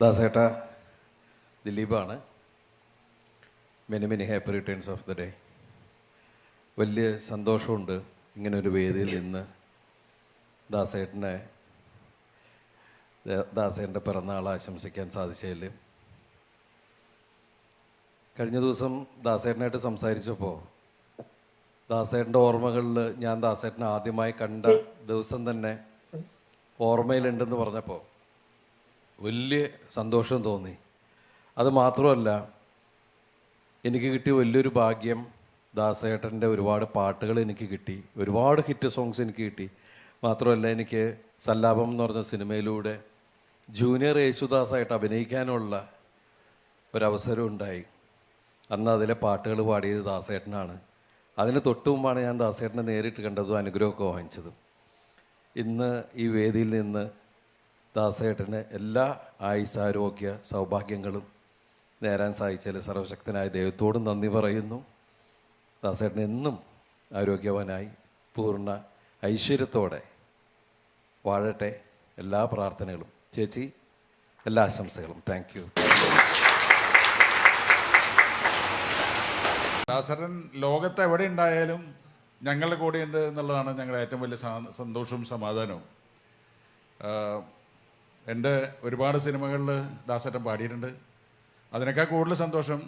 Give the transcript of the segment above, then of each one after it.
ദാസേട്ട ദിലീപാണ്. Many many happy returns of the day വലിയ സന്തോഷമുണ്ട് ഇങ്ങനൊരു വേദിയിൽ നിന്ന് ദാസേട്ടനെ ദാസേട്ടന്റെ പിറന്നാൾ ആശംസിക്കാൻ സാധിച്ചതിൽ. കഴിഞ്ഞ ദിവസം ദാസേട്ടനായിട്ട് സംസാരിച്ചപ്പോൾ ദാസേട്ടന്റെ ഓർമ്മകളിൽ ഞാൻ ദാസേട്ടനെ ആദ്യമായി കണ്ട ദിവസം തന്നെ ഓർമ്മയിലുണ്ടെന്ന് പറഞ്ഞപ്പോൾ വലിയ സന്തോഷം തോന്നി. അത് മാത്രമല്ല എനിക്ക് കിട്ടിയ വലിയൊരു ഭാഗ്യം ദാസേട്ടന്റെ ഒരുപാട് പാട്ടുകൾ എനിക്ക് കിട്ടി. ഒരുപാട് ഹിറ്റ് സോങ്സ് എനിക്ക് കിട്ടി. മാത്രമല്ല എനിക്ക് സല്ലാപം എന്ന് പറഞ്ഞ സിനിമയിലൂടെ ജൂനിയർ യേശുദാസായിട്ട് അഭിനയിക്കാനുള്ള ഒരവസരം ഉണ്ടായി. അന്ന് അതിലെ പാട്ടുകൾ പാടിയത് ദാസേട്ടനാണ്. അതിന് തൊട്ടു മുമ്പാണ് ഞാൻ ദാസേട്ടനെ നേരിട്ട് കണ്ടതും അനുഗ്രഹമൊക്കെ വാങ്ങിച്ചതും. ഇന്ന് ഈ വേദിയിൽ നിന്ന് ദാസേട്ടന് എല്ലാ ആയുസാരോഗ്യ സൗഭാഗ്യങ്ങളും നേരാൻ സാധിച്ചാൽ സർവശക്തനായ ദൈവത്തോടും നന്ദി പറയുന്നു. ദാസേട്ടൻ എന്നും ആരോഗ്യവാനായി പൂർണ ഐശ്വര്യത്തോടെ വാഴട്ടെ. എല്ലാ പ്രാർത്ഥനകളും ചേച്ചി എല്ലാ ആശംസകളും. താങ്ക് യു ദാസരൻ ലോകത്ത് എവിടെ ഉണ്ടായാലും ഞങ്ങളുടെ കൂടെയുണ്ട് എന്നുള്ളതാണ് ഞങ്ങളുടെ ഏറ്റവും വലിയ സന്തോഷവും സമാധാനവും. എന്റെ ഒരുപാട് സിനിമകളിൽ ദാസേട്ടൻ പാടിയിട്ടുണ്ട്. അതിനേക്കാൾ കൂടുതൽ സന്തോഷം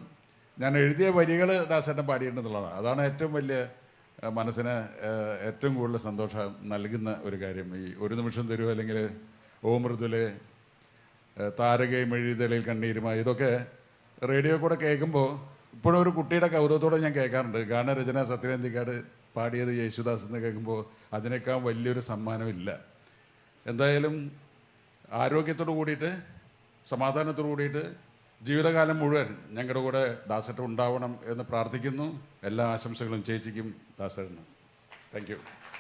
ഞാൻ എഴുതിയ വരികൾ ദാസേട്ടൻ പാടിയിട്ടുണ്ടെന്നുള്ളതാണ്. അതാണ് ഏറ്റവും വലിയ മനസ്സിന് ഏറ്റവും കൂടുതൽ സന്തോഷം നൽകുന്ന ഒരു കാര്യം. ഈ ഒരു നിമിഷം തരൂ അല്ലെങ്കിൽ ഓ മൃദുലെ താരകയും എഴുതിതളിൽ കണ്ണീരുമായി. ഇതൊക്കെ റേഡിയോ കൂടെ കേൾക്കുമ്പോൾ ഇപ്പോഴും ഒരു കുട്ടിയുടെ കൗതുകത്തോടെ ഞാൻ കേൾക്കാറുണ്ട്. ഗാനരചന സത്യനന്ദിക്കാട് പാടിയത് യേശുദാസ് എന്ന് കേൾക്കുമ്പോൾ അതിനേക്കാൾ വലിയൊരു സമ്മാനമില്ല. എന്തായാലും ആരോഗ്യത്തോടു കൂടിയിട്ട് സമാധാനത്തോട് കൂടിയിട്ട് ജീവിതകാലം മുഴുവൻ ഞങ്ങളുടെ കൂടെ ദാസേട്ടൻ ഉണ്ടാവണം എന്ന് പ്രാർത്ഥിക്കുന്നു. എല്ലാ ആശംസകളും ചേച്ചിക്കും ദാസേട്ടനും. താങ്ക്